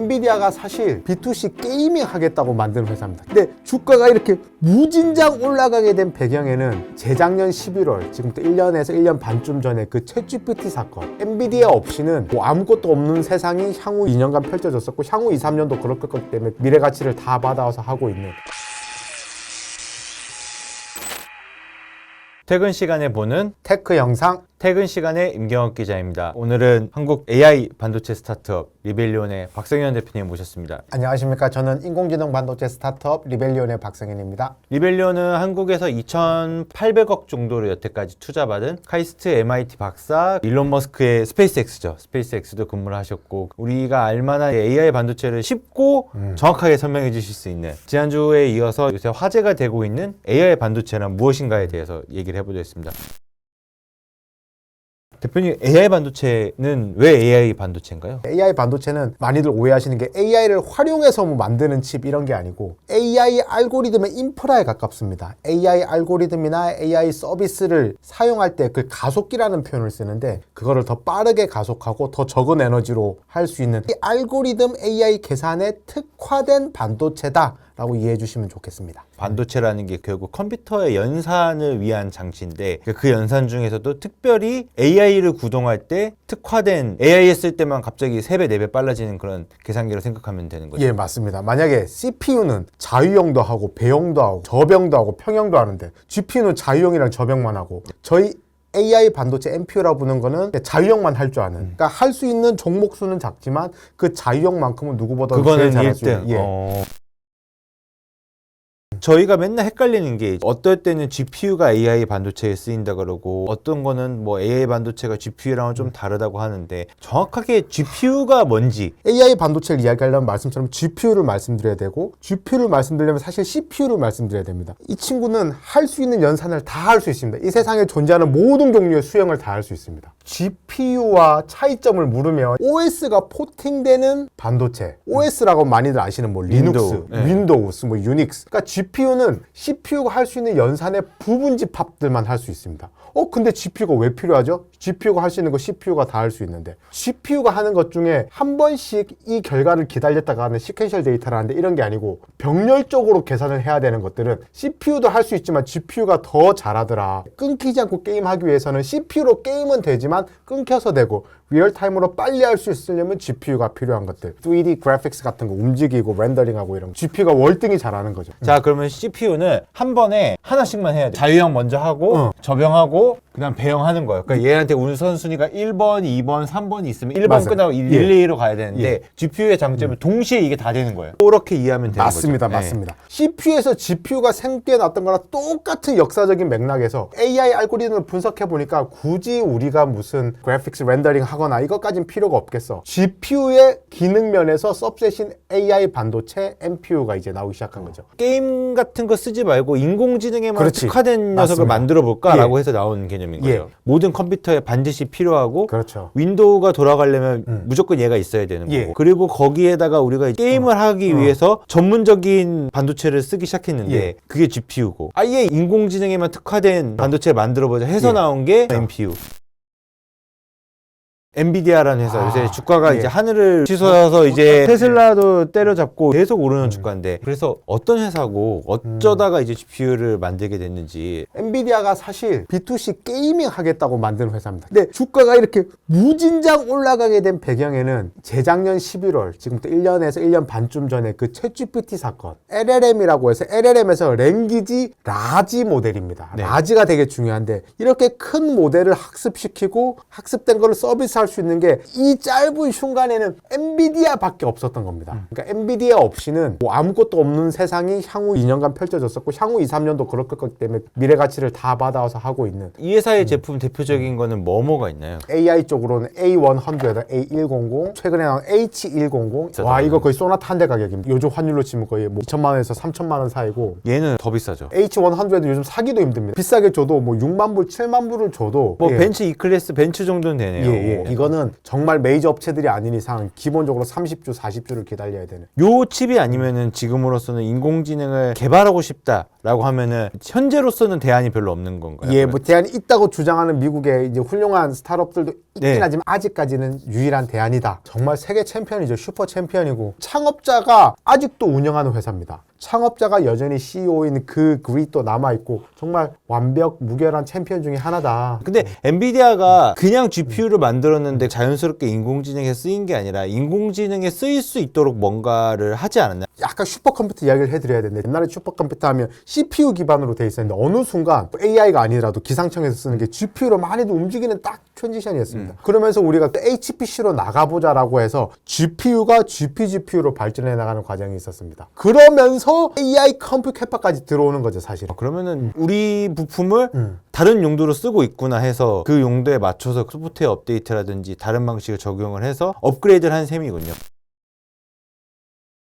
엔비디아가 사실 B2C 게이밍 하겠다고 만든 회사입니다. 근데 주가가 이렇게 무진장 올라가게 된 배경에는 재작년 11월, 지금부터 1년에서 1년 반쯤 전에 그 챗GPT 사건, 엔비디아 없이는 뭐 아무것도 없는 세상이 향후 2년간 펼쳐졌었고 향후 2, 3년도 그럴 거기 때문에 미래 가치를 다 받아와서 하고 있는 퇴근 시간에 보는 테크 영상 퇴근 시간의 임경혁 기자입니다. 오늘은 한국 AI 반도체 스타트업 리벨리온의 박성현 대표님 모셨습니다. 안녕하십니까 저는 인공지능 반도체 스타트업 리벨리온의 박성현입니다 리벨리온은 한국에서 2,800억 정도를 여태까지 투자받은 카이스트 MIT 박사 일론 머스크의 스페이스X죠. 스페이스X도 근무를 하셨고 우리가 알만한 AI 반도체를 쉽고 정확하게 설명해 주실 수 있는 지난주에 이어서 요새 화제가 되고 있는 AI 반도체란 무엇인가에 대해서 얘기를 해보겠습니다. 대표님 AI 반도체는 왜 AI 반도체인가요? AI 반도체는 많이들 오해하시는 게 AI를 활용해서 뭐 만드는 칩 이런 게 아니고 AI 알고리즘의 인프라에 가깝습니다. AI 알고리즘이나 AI 서비스를 사용할 때 그 가속기라는 표현을 쓰는데 그거를 더 빠르게 가속하고 더 적은 에너지로 할 수 있는 이 알고리즘 AI 계산에 특화된 반도체다. 라고 이해해 주시면 좋겠습니다. 반도체라는 게 결국 컴퓨터의 연산을 위한 장치인데 그 연산 중에서도 특별히 AI를 구동할 때 특화된 AI 했을 때만 갑자기 3배, 4배 빨라지는 그런 계산기로 생각하면 되는 거죠. 예, 맞습니다. 만약에 CPU는 자유형도 하고 배형도 하고 저병도 하고 평형도 하는데 GPU는 자유형이랑 저병만 하고 저희 AI 반도체 NPU라고 부르는 거는 자유형만 할 줄 아는. 그러니까 할 수 있는 종목 수는 작지만 그 자유형만큼은 누구보다 그거는 제일 잘할 수 있는. 1등. 예. 어. 저희가 맨날 헷갈리는 게 어떨 때는 GPU가 AI 반도체에 쓰인다 그러고 어떤 거는 뭐 AI 반도체가 GPU랑은 좀 다르다고 하는데 정확하게 GPU가 뭔지 AI 반도체를 이야기하려면 말씀처럼 GPU를 말씀드려야 되고 GPU를 말씀드리려면 사실 CPU를 말씀드려야 됩니다. 이 친구는 할 수 있는 연산을 다 할 수 있습니다. 이 세상에 존재하는 모든 종류의 수형을 다 할 수 있습니다. GPU와 차이점을 물으면 OS가 포팅되는 반도체, OS라고 많이들 아시는 뭐 리눅스, 윈도우, 네. 윈도우스, 뭐 유닉스. 그러니까 GPU 는 CPU가 할 수 있는 연산의 부분 집합들만 할 수 있습니다. 어, 근데 GPU가 왜 필요하죠? GPU가 할 수 있는 거 CPU가 다 할 수 있는데 GPU가 하는 것 중에 한 번씩 이 결과를 기다렸다가 하는 시퀀셜 데이터라는데 이런 게 아니고 병렬적으로 계산을 해야 되는 것들은 CPU도 할 수 있지만 GPU가 더 잘하더라. 끊기지 않고 게임하기 위해서는 CPU로 게임은 되지만 끊겨서 되고 리얼타임으로 빨리 할 수 있으려면 GPU가 필요한 것들 3D 그래픽스 같은 거 움직이고 렌더링하고 이런 거 GPU가 월등히 잘하는 거죠. 자 그러면 CPU는 한 번에 하나씩만 해야 돼 자유형 먼저 하고 어. 저병하고 を 그다음 배형하는 거예요 그러니까 얘한테 우선순위가 1번, 2번, 3번이 있으면 1번 맞아요. 끝나고 예. 1, 2로 가야 되는데 예. GPU의 장점은 동시에 이게 다 되는 거예요 그렇게 이해하면 되는 맞습니다, 거죠 네. 맞습니다. CPU에서 GPU가 생겨났던 거랑 똑같은 역사적인 맥락에서 AI 알고리즘을 분석해 보니까 굳이 우리가 무슨 그래픽스 렌더링 하거나 이것까진 필요가 없겠어. GPU의 기능 면에서 서브셋인 AI 반도체 NPU가 이제 나오기 시작한 거죠. 게임 같은 거 쓰지 말고 인공지능에만 그렇지. 특화된 녀석을 맞습니다. 만들어 볼까라고 해서 나온 개념 인 예. 거죠. 모든 컴퓨터에 반드시 필요하고 그렇죠. 윈도우가 돌아가려면 무조건 얘가 있어야 되는 거고 예. 그리고 거기에다가 우리가 게임을 하기 위해서 전문적인 반도체를 쓰기 시작했는데 예. 그게 GPU고 아예 인공지능에만 특화된 반도체를 만들어 보자 해서 예. 나온 게 NPU. 엔비디아라는 회사 아, 요새 주가가 예. 이제 하늘을 치솟아서 이제 테슬라도 때려잡고 계속 오르는 주가인데 그래서 어떤 회사고 어쩌다가 이제 GPU를 만들게 됐는지 엔비디아가 사실 B2C 게이밍 하겠다고 만든 회사입니다. 근데 주가가 이렇게 무진장 올라가게 된 배경에는 재작년 11월, 지금부터 1년에서 1년 반쯤 전에 그 챗GPT 사건, LLM이라고 해서 LLM에서 랭귀지 라지 모델입니다. 네. 라지가 되게 중요한데 이렇게 큰 모델을 학습시키고 학습된 거를 서비스 할 수 있는 게 이 짧은 순간에는 엔비디아밖에 없었던 겁니다. 그러니까 엔비디아 없이는 뭐 아무것도 없는 세상이 향후 2년간 펼쳐졌었고 향후 2, 3년도 그럴 거기 때문에 미래 가치를 다 받아와서 하고 있는 이 회사의 제품 대표적인 거는 뭐뭐가 있나요? AI 쪽으로는 A100에다 A100, 최근에 나온 H100. 와 이거 거의 소나타 한 대 가격입니다. 요즘 환율로 치면 거의 뭐 2천만 원에서 3천만 원 사이고 얘는 더 비싸죠. H100도 요즘 사기도 힘듭니다. 비싸게 줘도 뭐 6만 불, 7만 불을 줘도 뭐 예. 벤츠 E 클래스 벤츠 정도는 되네요. 예, 예. 이거는 정말 메이저 업체들이 아닌 이상 기본적으로 30주, 40주를 기다려야 되는. 요 칩이 아니면은 지금으로서는 인공지능을 개발하고 싶다. 있다라고 하면은 현재로서는 대안이 별로 없는 건가요? 예, 뭐 대안이 있다고 주장하는 미국의 이제 훌륭한 스타트업들도 있긴 네. 하지만 아직까지는 유일한 대안이다. 정말 세계 챔피언이죠. 슈퍼 챔피언이고 창업자가 아직도 운영하는 회사입니다. 창업자가 여전히 CEO인 그 그릿도 남아 있고 정말 완벽 무결한 챔피언 중에 하나다. 근데 엔비디아가 그냥 GPU를 만들었는데 자연스럽게 인공지능에 쓰인 게 아니라 인공지능에 쓰일 수 있도록 뭔가를 하지 않았나? 약간 슈퍼컴퓨터 이야기를 해드려야 되는데 옛날에 슈퍼컴퓨터 하면 CPU 기반으로 돼 있었는데 어느 순간 AI가 아니더라도 기상청에서 쓰는 게 GPU로 많이도 움직이는 딱 트랜지션이었습니다. 그러면서 우리가 또 HPC로 나가보자라고 해서 GPU가 GPGPU로 발전해 나가는 과정이 있었습니다. 그러면서 AI 컴퓨터 캐파까지 들어오는 거죠, 사실은. 그러면은 우리 부품을 음. 다른 용도로 쓰고 있구나 해서 그 용도에 맞춰서 소프트웨어 업데이트라든지 다른 방식을 적용을 해서 업그레이드를 한 셈이군요.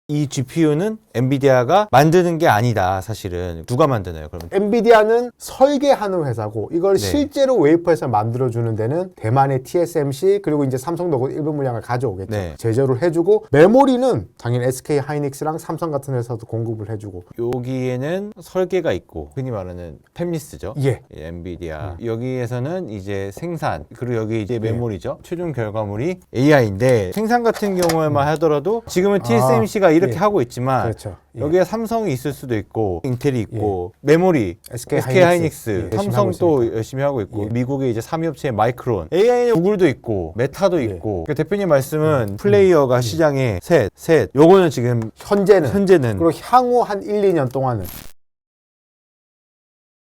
이 GPU는 엔비디아가 만드는 게 아니다, 사실은. 누가 만드나요, 그러면? 엔비디아는 설계하는 회사고 이걸 네. 실제로 웨이퍼에서 만들어주는 데는 대만의 TSMC 그리고 이제 삼성도 그 일부 물량을 가져오겠죠. 네. 제조를 해주고 메모리는 당연히 SK 하이닉스랑 삼성 같은 회사도 공급을 해주고 여기에는 설계가 있고, 흔히 말하는 팹리스죠. 예. 이 엔비디아 여기에서는 이제 생산 그리고 여기 이제 메모리죠 최종 결과물이 AI인데 생산 같은 경우에만 하더라도 지금은 TSMC가 이렇게 예. 하고 있지만 그렇죠. 예. 여기에 삼성이 있을 수도 있고 인텔이 있고 메모리 SK SK, 하이닉스, 하이닉스. 예, 삼성 또. 열심히 하고 있고 예. 미국의 이제 3위 업체 마이크론 AI는 구글도 있고 메타도 예. 있고 그러니까 대표님 말씀은 플레이어가 시장에 셋, 셋 요거는 지금 현재는 현재는 그리고 향후 한 1, 2년 동안은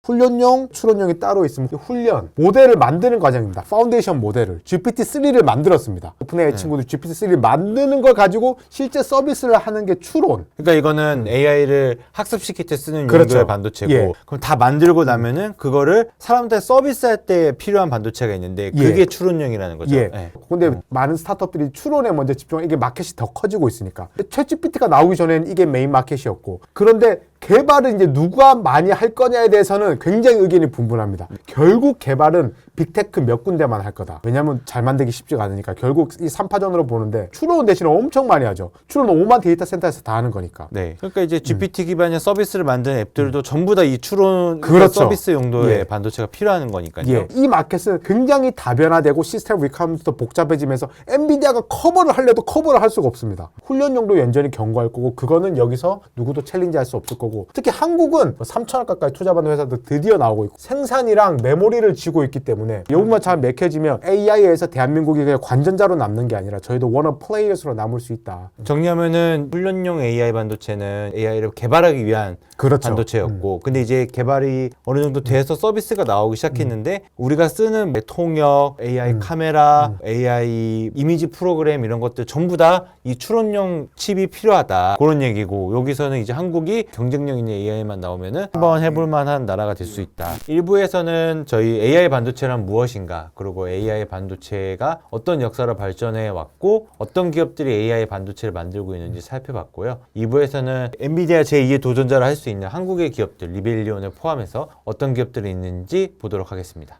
훈련용, 추론용이 따로 있으면 그 훈련 모델을 만드는 과정입니다. 파운데이션 모델을 GPT-3를 만들었습니다. 오픈AI 네. 친구들 GPT-3를 만드는 걸 가지고 실제 서비스를 하는 게 추론. 그러니까 이거는 AI를 학습시킬 때 쓰는 음. 그렇죠. 용도의 반도체고 예. 그럼 다 만들고 나면은 그거를 사람한테 서비스할 때 필요한 반도체가 있는데 그게 예. 추론용이라는 거죠. 예. 예. 근데 많은 스타트업들이 추론에 먼저 집중하 이게 마켓이 더 커지고 있으니까. 챗GPT가 나오기 전에는 이게 메인 마켓이었고. 그런데 개발을 이제 누가 많이 할 거냐에 대해서는 굉장히 의견이 분분합니다. 결국 개발은 빅테크 몇 군데만 할 거다. 왜냐하면 잘 만들기 쉽지가 않으니까. 결국 이 3파전으로 보는데 추론 대신에 엄청 많이 하죠. 추론은 5만 데이터 센터에서 다 하는 거니까. 네. 그러니까 이제 GPT 기반의 서비스를 만드는 앱들도 전부 다 이 추론 음. 그렇죠. 서비스 용도의 예. 반도체가 필요한 거니까요. 예, 이 마켓은 굉장히 다변화되고 시스템 리카먼트도 복잡해지면서 엔비디아가 커버를 하려도 커버를 할 수가 없습니다. 훈련용도 연전히 경고할 거고 그거는 여기서 누구도 챌린지할 수 없을 거고 특히 한국은 3천억 가까이 투자받는 회사도 드디어 나오고 있고 생산이랑 메모리를 쥐고 있기 때문에 이것만 잘 맥혀지면 AI에서 대한민국이 그냥 관전자로 남는 게 아니라 저희도 원어 플레이어스로 남을 수 있다. 정리하면은 훈련용 AI 반도체는 AI를 개발하기 위한 그렇죠. 반도체였고 근데 이제 개발이 어느 정도 돼서 서비스가 나오기 시작했는데 우리가 쓰는 통역, AI 카메라, AI 이미지 프로그램 이런 것들 전부 다 이 추론용 칩이 필요하다. 그런 얘기고 여기서는 이제 한국이 경쟁 력 있는 AI만 나오면은 한번 해볼 만한 나라가 될 수 있다. 일부에서는 저희 AI 반도체란 무엇인가 그리고 AI 반도체가 어떤 역사를 발전해 왔고 어떤 기업들이 AI 반도체를 만들고 있는지 살펴봤고요. 2부에서는 엔비디아 제2의 도전자를 할 수 있는 한국의 기업들 리벨리온을 포함해서 어떤 기업들이 있는지 보도록 하겠습니다.